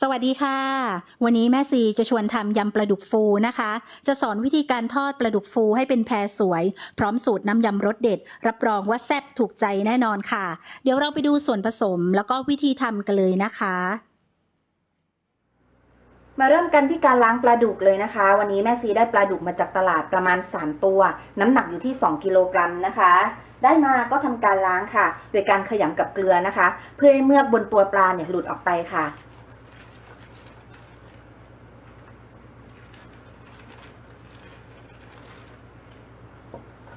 สวัสดีค่ะ วันนี้แม่ซีจะชวนทำยำปลาดุกฟูนะคะ จะสอนวิธีการทอดปลาดุกฟูให้เป็นแพรสวย พร้อมสูตรน้ำยำรสเด็ด รับรองว่าแซ่บถูกใจแน่นอนค่ะ เดี๋ยวเราไปดูส่วนผสมแล้วก็วิธีทำกันเลยนะคะ มาเริ่มกันที่การล้างปลาดุกเลยนะคะ วันนี้แม่ซีได้ปลาดุกมาจากตลาดประมาณ 3 ตัว น้ำหนักอยู่ที่ 2 กิโลกรัมนะคะ ได้มาก็ทำการล้างค่ะ โดยการขยำกับเกลือนะคะ เพื่อให้เมือกบนตัวปลาเนี่ยหลุดออกไปค่ะ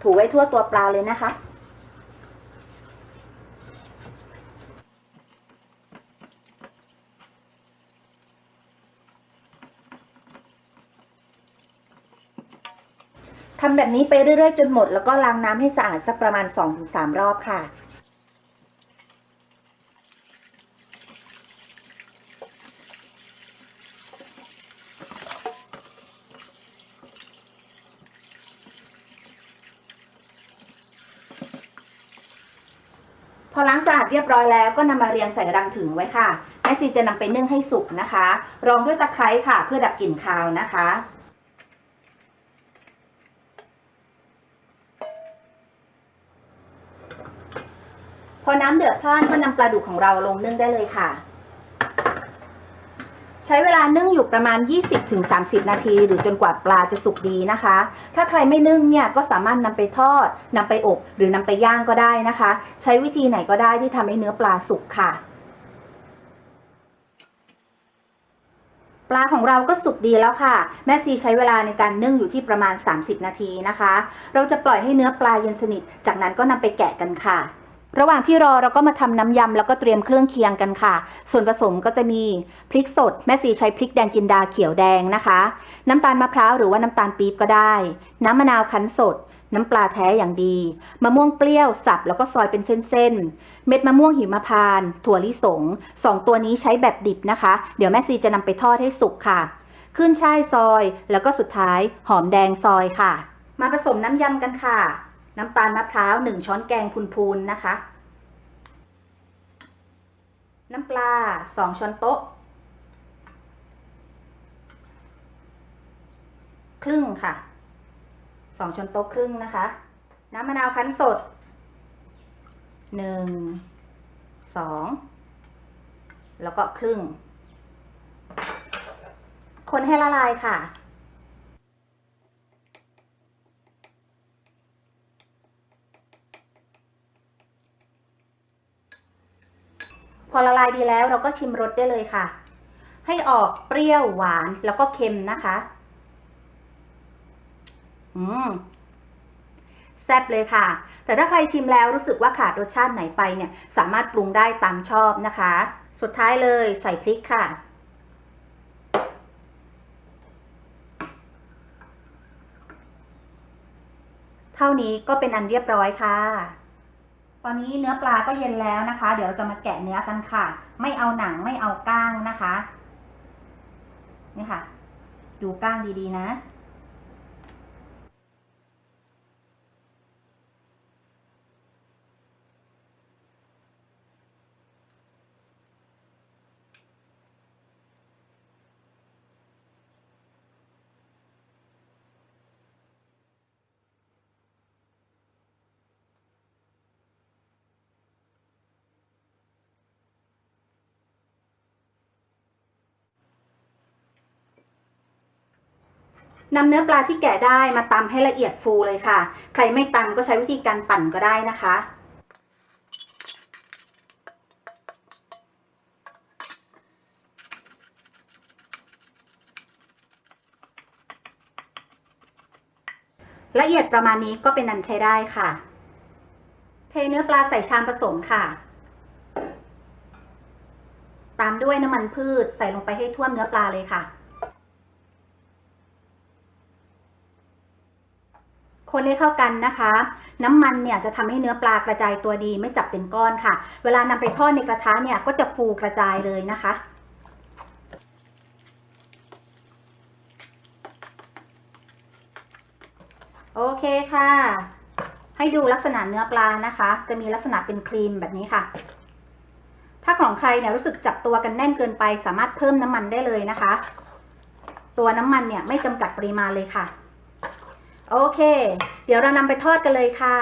ถูไว้ทั่วตัวปลาเลยนะคะ ทำแบบนี้ไปเรื่อยๆ จนหมด แล้วก็ล้างน้ำให้สะอาดสักประมาณ 2-3 รอบค่ะ อล้างสะอาดเรียบร้อยแล้วก็นำมาเรียงใส่รังถึงไว้ค่ะแม่ซีจะนำไปนึ่งให้สุกนะคะ รองด้วยตะไคร้ค่ะ เพื่อดับกลิ่นคาวนะคะพอน้ำเดือดพล่านก็นำปลาดุกของเราลงนึ่งได้เลยค่ะ ใช้เวลานึ่งอยู่ประมาณ 20-30 นาที หรือจนกว่าปลาจะสุกดีนะคะ ถ้าใครไม่นึ่งเนี่ยก็สามารถนำไปทอดนำไปอบ หรือนำไปย่างก็ได้นะคะ ใช้วิธีไหนก็ได้ที่ทำให้เนื้อปลาสุกค่ะปลาของเราก็สุกดีแล้วค่ะ แม่ซีใช้เวลาในการนึ่งอยู่ที่ประมาณ 30 นาทีนะคะ เราจะปล่อยให้เนื้อปลาเย็นสนิท จากนั้นก็นำไปแกะกันค่ะ ระหว่างที่รอเราก็มาทำน้ำยำแล้วก็เตรียมเครื่องเคียงกันค่ะ ส่วนผสมก็จะมีพริกสดแม่ซีใช้พริกแดงจินดาเขียวแดงนะคะ น้ำตาลมะพร้าวหรือว่าน้ำตาลปี๊บก็ได้ น้ำมะนาวคั้นสด น้ำปลาแท้อย่างดี มะม่วงเปรี้ยวสับแล้วก็ซอยเป็นเส้นๆ เม็ดมะม่วงหิมพานต์ถั่วลิสงสองตัวนี้ใช้แบบดิบนะคะ เดี๋ยวแม่ซีจะนำไปทอดให้สุกค่ะ ขึ้นช่ายซอยแล้วก็สุดท้ายหอมแดงซอยค่ะ มาผสมน้ำยำกันค่ะ น้ำตาลมะพร้าวหนึ่งช้อนแกงพูนๆนะคะ น้ำปลาสองช้อนโต๊ะ ครึ่งค่ะสองช้อนโต๊ะครึ่งนะคะ น้ำมะนาวคั้นสดหนึ่งสองแล้วก็ครึ่ง คนให้ละลายค่ะ พ อละลายดีแล้วเราก็ชิมรสได้เลยค่ะ ให้ออกเปรี้ยวหวานแล้วก็เค็มนะคะ อืมแซ่บเลยค่ะ แต่ถ้าใครชิมแล้วรู้สึกว่าขาดรสชาติไหนไปเนี่ย สามารถปรุงได้ตามชอบนะคะ สุดท้ายเลยใส่พริกค่ะเท่านี้ก็เป็นอันเรียบร้อยค่ะ ตอนนี้เนื้อปลาก็เย็นแล้วนะคะ เดี๋ยวเราจะมาแกะเนื้อกันค่ะ ไม่เอาหนังไม่เอาก้างนะคะ นี่ค่ะ ดูก้างดีๆนะ นำเนื้อปลาที่แกะได้มาตำให้ละเอียดฟูเลยค่ะ ใครไม่ตำก็ใช้วิธีการปั่นก็ได้นะคะ ละเอียดประมาณนี้ก็เป็นอันใช้ได้ค่ะ เทเนื้อปลาใส่ชามผสมค่ะ ตามด้วยน้ำมันพืชใส่ลงไปให้ท่วมเนื้อปลาเลยค่ะ คนให้เข้ากันนะคะ น้ำมันเนี่ยจะทำให้เนื้อปลากระจายตัวดีไม่จับเป็นก้อนค่ะ เวลานำไปทอดในกระทะเนี่ยก็จะฟูกระจายเลยนะคะโอเคค่ะ ให้ดูลักษณะเนื้อปลานะคะ จะมีลักษณะเป็นครีมแบบนี้ค่ะ ถ้าของใครเนี่ยรู้สึกจับตัวกันแน่นเกินไป สามารถเพิ่มน้ำมันได้เลยนะคะ ตัวน้ำมันเนี่ยไม่จำกัดปริมาณเลยค่ะ โอเค เดี๋ยวเรานำไปทอดกันเลยค่ะ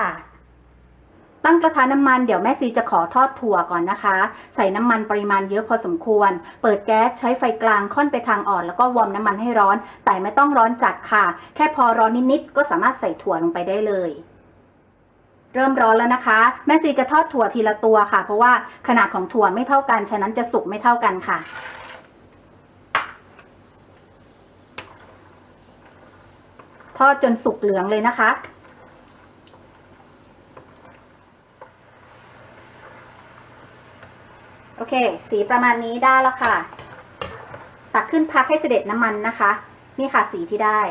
ตั้งกระทะน้ำมันเดี๋ยวแม่ซีจะขอทอดถั่วก่อนนะคะ ใส่น้ำมันปริมาณเยอะพอสมควร เปิดแก๊สใช้ไฟกลางค่อนไปทางอ่อน แล้วก็วอร์มน้ำมันให้ร้อน แต่ไม่ต้องร้อนจัดค่ะ แค่พอร้อนนิดๆก็สามารถใส่ถั่วลงไปได้เลยเริ่มร้อนแล้วนะคะ แม่ซีจะทอดถั่วทีละตัวค่ะ เพราะว่าขนาดของถั่วไม่เท่ากัน ฉะนั้นจะสุกไม่เท่ากันค่ะ ทอดจนสุกเหลืองเลยนะคะ โอเค สีประมาณนี้ได้แล้วค่ะ ตักขึ้นพักให้เสด็จน้ำมันนะคะ นี่ค่ะสีที่ได้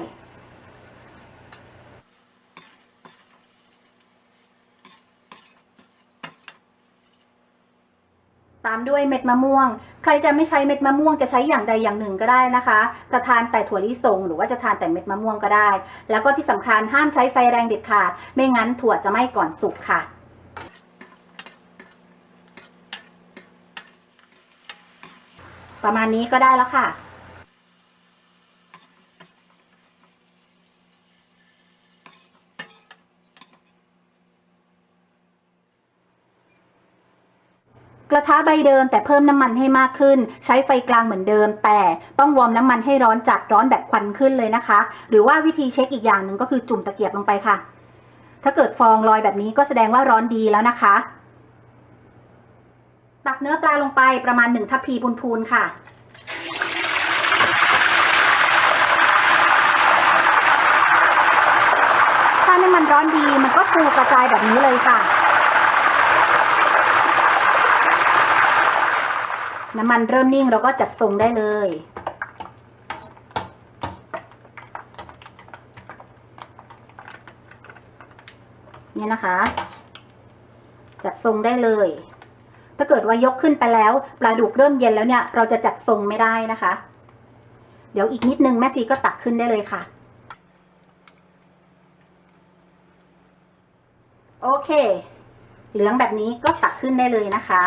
ตามด้วยเม็ดมะม่วง ใครจะไม่ใช้เม็ดมะม่วงจะใช้อย่างใดอย่างหนึ่งก็ได้นะคะ จะทานแต่ถั่วลิสงหรือว่าจะทานแต่เม็ดมะม่วงก็ได้ แล้วก็ที่สำคัญห้ามใช้ไฟแรงเด็ดขาด ไม่งั้นถั่วจะไหม้ก่อนสุกค่ะประมาณนี้ก็ได้แล้วค่ะ ก ระทะใบเดิมแต่เพิ่มน้ำมันให้มากขึ้น ใช้ไฟกลางเหมือนเดิม แต่ต้องวอร์มน้ำมันให้ร้อนจัดร้อนแบบควันขึ้นเลยนะคะ หรือว่าวิธีเช็คอีกอย่างหนึ่งก็คือจุ่มตะเกียบลงไปค่ะ ถ้าเกิดฟองลอยแบบนี้ก็แสดงว่าร้อนดีแล้วนะคะ ตักเนื้อปลาลงไปประมาณหนึ่งทัพพีพูนๆค่ะถ้าน้ำมันร้อนดีมันก็ฟูกระจายแบบนี้เลยค่ะ น้ำมันเริ่มนิ่งเราก็จัดทรงได้เลยนี่นะคะ จัดทรงได้เลย ถ้าเกิดว่ายกขึ้นไปแล้วปลาดุกเริ่มเย็นแล้วเนี่ย เราจะจัดทรงไม่ได้นะคะ เดี๋ยวอีกนิดนึงแม่ซีก็ตักขึ้นได้เลยค่ะ โอเค เหลืองแบบนี้ก็ตักขึ้นได้เลยนะคะ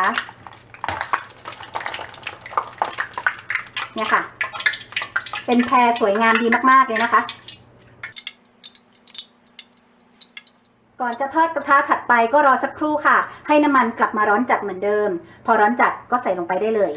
เนี่ยค่ะ เป็นแพรสวยงามดีมากๆเลยนะคะ ก่อนจะทอดกระทะถัดไปก็รอสักครู่ค่ะ ให้น้ำมันกลับมาร้อนจัดเหมือนเดิม พอร้อนจัดก็ใส่ลงไปได้เลย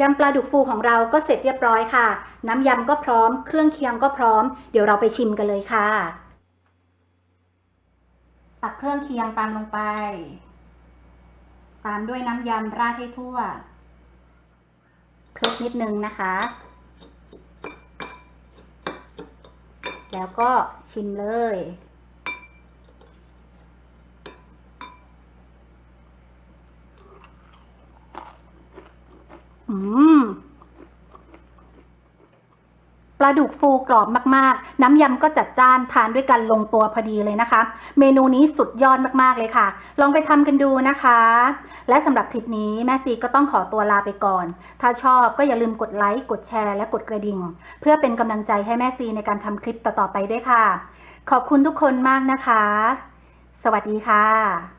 ยำปลาดุกฟูของเราก็เสร็จเรียบร้อยค่ะ น้ำยำก็พร้อม เครื่องเคียงก็พร้อม เดี๋ยวเราไปชิมกันเลยค่ะ ตักเครื่องเคียงตามลงไป ตามด้วยน้ำยำราดให้ทั่ว คลุกนิดนึงนะคะ แล้วก็ชิมเลย อืมปลาดุกฟูกรอบมากๆ น้ำยำก็จัดจ้านทานด้วยกันลงตัวพอดีเลยนะคะ เมนูนี้สุดยอดมากๆเลยค่ะ ลองไปทำกันดูนะคะ และสำหรับคลิปนี้แม่ซีก็ต้องขอตัวลาไปก่อน ถ้าชอบก็อย่าลืมกดไลค์ กดแชร์และกดกระดิ่ง เพื่อเป็นกำลังใจให้แม่ซีในการทำคลิปต่อๆไปด้วยค่ะ ขอบคุณทุกคนมากนะคะ สวัสดีค่ะ